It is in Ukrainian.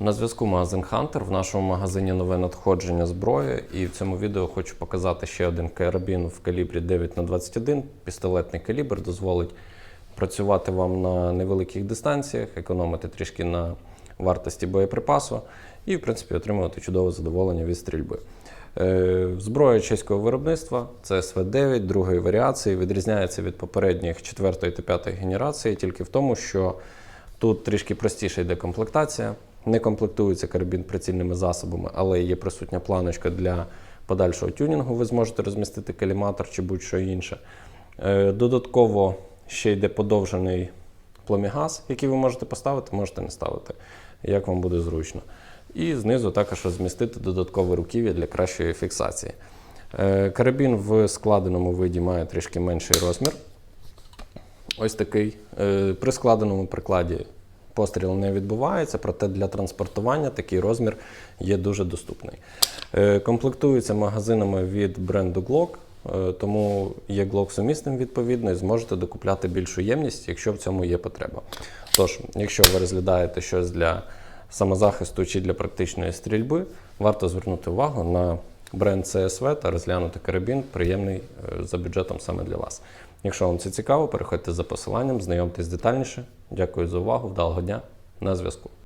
На зв'язку магазин Hunter. В нашому магазині нове надходження зброї. І в цьому відео хочу показати ще один карабін в калібрі 9х21. Пістолетний калібр дозволить працювати вам на невеликих дистанціях, економити трішки на вартості боєприпасу і, в принципі, отримувати чудове задоволення від стрільби. Е, Зброя чеського виробництва це СВ-9 другої варіації, відрізняється від попередніх 4 та 5 генерації тільки в тому, що тут трішки простіша йде комплектація. Не комплектується карабін прицільними засобами, але є присутня планочка для подальшого тюнінгу. Ви зможете розмістити каліматор чи будь-що інше. Е, Додатково ще йде подовжений пломігаз, який ви можете поставити, можете не ставити, як вам буде зручно. І знизу також розмістити додаткове руків'я для кращої фіксації. Е, Карабін в складеному виді має трішки менший розмір. Ось такий. Е, При складеному прикладі постріл не відбувається, проте для транспортування такий розмір є дуже доступний. Е, Комплектується магазинами від бренду Glock, е, тому є Glock сумісним відповідно і зможете докупляти більшу ємність, якщо в цьому є потреба. Тож, якщо ви розглядаєте щось для самозахисту чи для практичної стрільби, варто звернути увагу на бренд CSV та розглянути карабін, приємний е, за бюджетом саме для вас. Якщо вам це цікаво, переходьте за посиланням, знайомтесь детальніше. Дякую за увагу, вдалого дня, на зв'язку.